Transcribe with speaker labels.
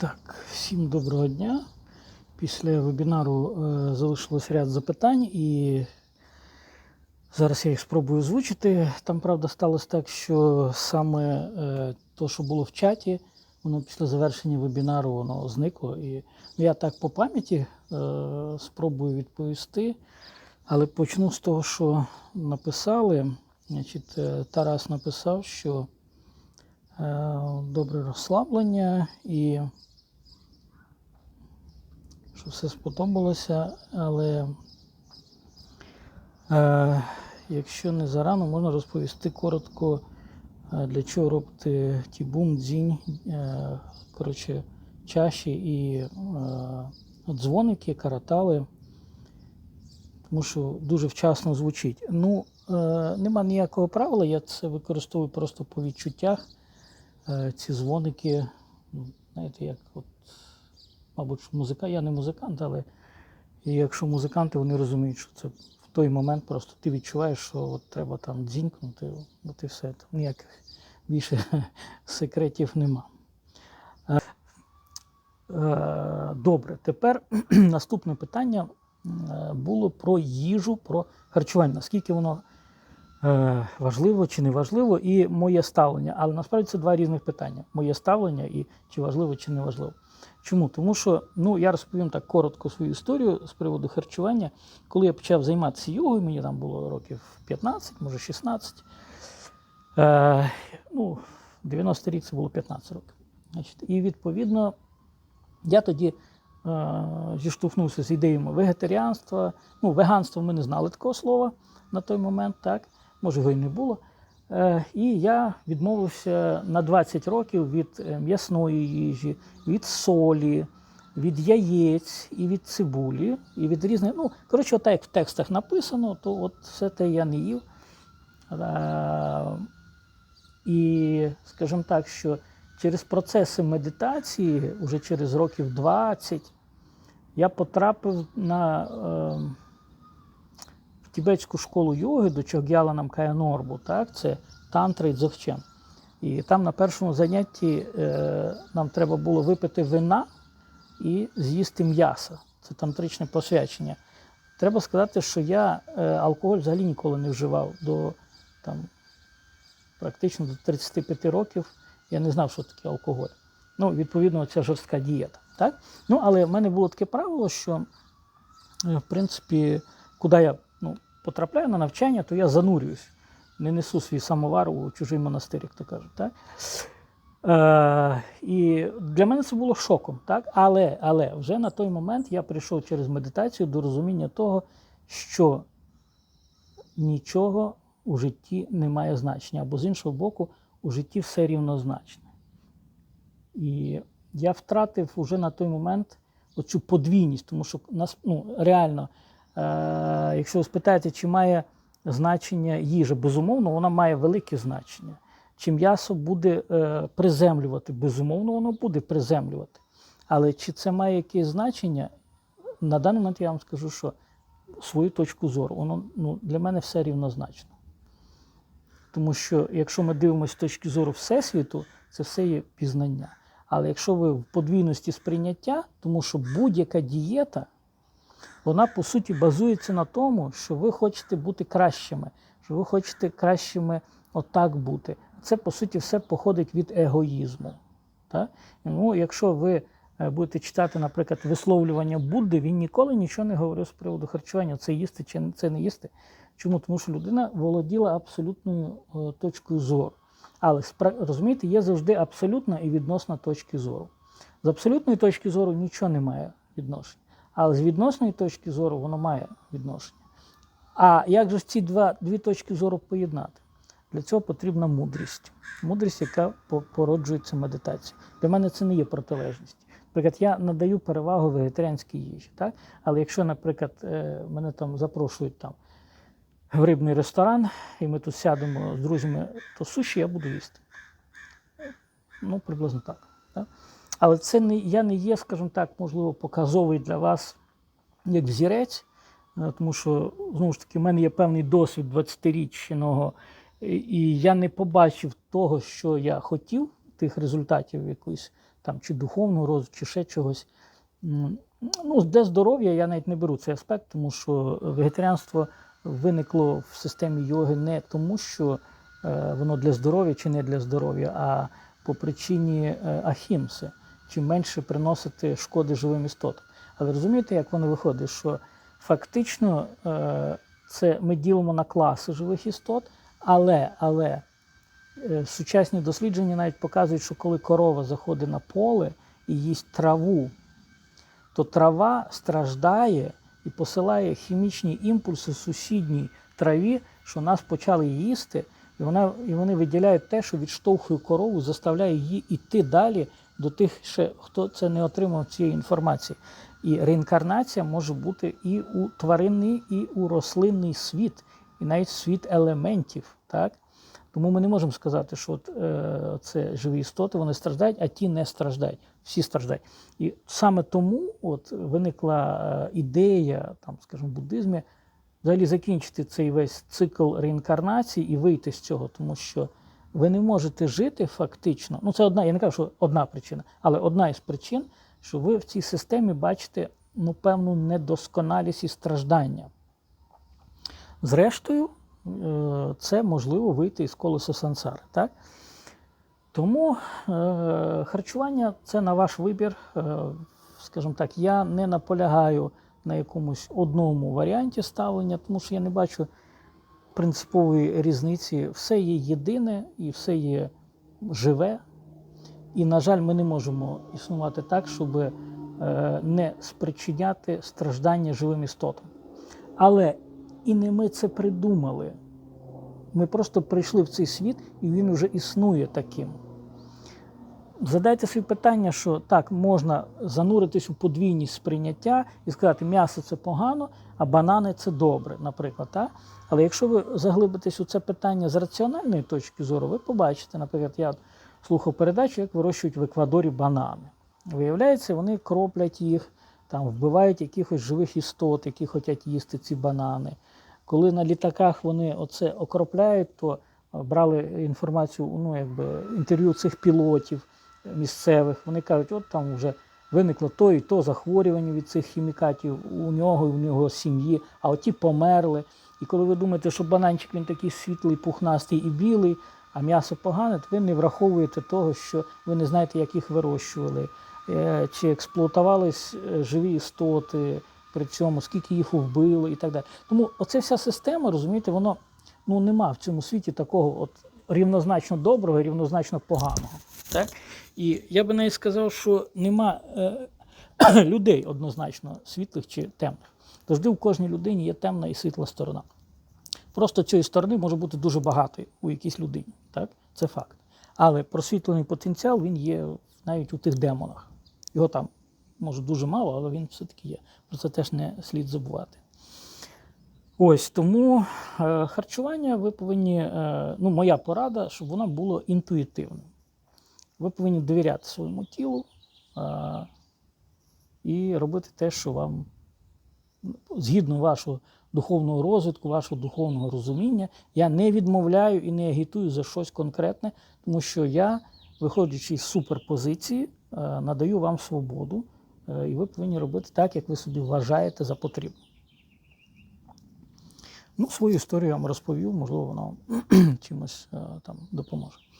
Speaker 1: Так, всім доброго дня. Після вебінару е, залишилось ряд запитань, і зараз я їх спробую озвучити. Там, правда, сталося так, що саме е, то, що було в чаті, воно після завершення вебінару воно зникло. І я так по пам'яті е, спробую відповісти, але почну з того, що написали. Значить, е, Тарас написав, що е, добре розслаблення і що все сподобалося, але е, якщо не зарано, можна розповісти коротко, е, для чого робити ті бум, дзінь, е, коротше, чаші і е, дзвоники, каратали, тому що дуже вчасно звучить. Ну, е, нема ніякого правила, я це використовую просто по відчуттях. Е, ці дзвоники, ну, знаєте, як от мабуть, музика, я не музикант, але якщо музиканти, вони розуміють, що це в той момент просто ти відчуваєш, що от треба там дзінькнути, от і все. Там ніяких більше секретів нема. Е, е, Добре, тепер наступне питання е, було про їжу, про харчування. Наскільки воно важливо чи не важливо, і моє ставлення. Але насправді це два різних питання: моє ставлення і чи важливо, чи не важливо. Чому? Тому що ну, я розповім так коротко свою історію з приводу харчування. Коли я почав займатися йогою, мені там було років 15, може 16. Е, ну, 90 рік це було 15 років. Значить, і відповідно я тоді е, зіштовхнувся з ідеями вегетаріанства. Ну, веганство ми не знали такого слова на той момент, так, може його і не було. Е, І я відмовився на 20 років від е, м'ясної їжі, від солі, від яєць і від цибулі, і від різних. Ну, коротше, отак як в текстах написано, то от все те я не їв. Е, І, скажімо так, що через процеси медитації, вже через років 20, я потрапив на. Тібетську школу йоги до Чог'яла Намкая Норбу, так, це тантра і дзогчен. І там на першому занятті е, нам треба було випити вина і з'їсти м'ясо. Це тантричне посвячення. Треба сказати, що я е, алкоголь взагалі ніколи не вживав до там, практично до 35 років. Я не знав, що таке алкоголь. Ну, відповідно, ця жорстка дієта. Так? Ну, але в мене було таке правило, що, е, в принципі, куди я потрапляю на навчання, то я занурююсь. Не несу свій самовар у чужий монастир, як то кажуть. Так? Е, і для мене це було шоком. Так? Але, але вже на той момент я прийшов через медитацію до розуміння того, що нічого у житті не має значення, або з іншого боку, у житті все рівнозначне. І я втратив уже на той момент оцю подвійність, тому що нас ну, реально, якщо ви спитаєте, чи має значення їжа, безумовно, вона має велике значення. Чи м'ясо буде е, приземлювати, безумовно, воно буде приземлювати. Але чи це має якесь значення, на даний момент я вам скажу, що свою точку зору, воно ну, для мене все рівнозначно. Тому що якщо ми дивимося з точки зору Всесвіту, це все є пізнання. Але якщо ви в подвійності сприйняття, тому що будь-яка дієта, вона по суті базується на тому, що ви хочете бути кращими, що ви хочете кращими отак бути. Це по суті все походить від егоїзму. Так? Ну, якщо ви е, будете читати, наприклад, висловлювання Будди, він ніколи нічого не говорив з приводу харчування, це їсти чи це не їсти. Чому? Тому що людина володіла абсолютною е, точкою зору. Але розумієте, є завжди абсолютна і відносна точки зору. З абсолютної точки зору нічого не має відношення, але з відносної точки зору воно має відношення. А як же ці два, дві точки зору поєднати? Для цього потрібна мудрість. Мудрість, яка породжується медитацією. Для мене це не є протилежність. Наприклад, я надаю перевагу вегетаріанській їжі. Так? Але якщо, наприклад, е, мене там запрошують там, в рибний ресторан, і ми тут сядемо з друзями, то суші я буду їсти. Ну, приблизно так. так? Але це не, я не є, скажімо так, можливо, показовий для вас як взірець, е, тому що, знову ж таки, в мене є певний досвід 20-річного, і- я не побачив того, що я хотів тих результатів якоїсь там чи духовного розвитку, чи ще чогось. Ну, де здоров'я, я навіть не беру цей аспект, тому що вегетаріанство виникло в системі йоги не тому, що е, воно для здоров'я чи не для здоров'я, а по причині е, ахімси, чим менше приносити шкоди живим істотам. Але розумієте, як воно виходить, що фактично е, це ми ділимо на класи живих істот, але, але е, сучасні дослідження навіть показують, що коли корова заходить на поле і їсть траву, то трава страждає і посилає хімічні імпульси сусідній траві, що нас почали їсти, і, вона, і вони виділяють те, що відштовхує корову, заставляє її йти далі до тих, ще, хто це не отримав цієї інформації. І реінкарнація може бути і у тваринний, і у рослинний світ, і навіть світ елементів. Так? Тому ми не можемо сказати, що от, е, це живі істоти, вони страждають, а ті не страждають. Всі страждають. І саме тому от, виникла е, ідея, там, скажімо, в буддизмі, взагалі закінчити цей весь цикл реінкарнації і вийти з цього, тому що ви не можете жити фактично. Ну, це одна, я не кажу, що одна причина, але одна із причин, що ви в цій системі бачите ну, певну недосконалість і страждання. Зрештою, е, це можливо вийти із колеса сансари. Так? Тому е, харчування це на ваш вибір. Е, скажімо так, я не наполягаю на якомусь одному варіанті ставлення, тому що я не бачу принципової різниці. Все є єдине і все є живе. І, на жаль, ми не можемо існувати так, щоб е, не спричиняти страждання живим істотам. Але і не ми це придумали. Ми просто прийшли в цей світ, і він уже існує таким. Задайте собі питання, що так, можна зануритись у подвійність сприйняття і сказати, м'ясо це погано, а банани це добре, наприклад. Так? Але якщо ви заглибитесь у це питання з раціональної точки зору, ви побачите, наприклад, я слухав передачу, як вирощують в Еквадорі банани. Виявляється, вони кроплять їх, там вбивають якихось живих істот, які хочуть їсти ці банани. Коли на літаках вони оце окропляють, то е, брали інформацію, ну якби інтерв'ю цих пілотів місцевих. Вони кажуть, от там вже виникло то і то захворювання від цих хімікатів у нього і в нього сім'ї, а оті померли. І коли ви думаєте, що бананчик він такий світлий, пухнастий і білий, а м'ясо погане, то ви не враховуєте того, що ви не знаєте, як їх вирощували, е, чи експлуатувались е, живі істоти при цьому, скільки їх вбили і так далі. Тому оця вся система, розумієте, воно ну, нема в цьому світі такого от рівнозначно доброго рівнозначно поганого. Так? І я би навіть сказав, що нема е, людей однозначно світлих чи темних. Завжди в кожній людині є темна і світла сторона. Просто цієї сторони може бути дуже багато у якійсь людині. Так? Це факт. Але просвітлений потенціал він є навіть у тих демонах. Його там може дуже мало, але він все-таки є. Про це теж не слід забувати. Ось тому е, харчування ви повинні, е, ну, моя порада, щоб воно було інтуїтивним. Ви повинні довіряти своєму тілу е, і робити те, що вам згідно вашого духовного розвитку, вашого духовного розуміння. Я не відмовляю і не агітую за щось конкретне, тому що я, виходячи з суперпозиції, надаю вам свободу, і ви повинні робити так, як ви собі вважаєте за потрібне. Ну, свою історію я вам розповів, можливо, вона чимось е, там допоможе.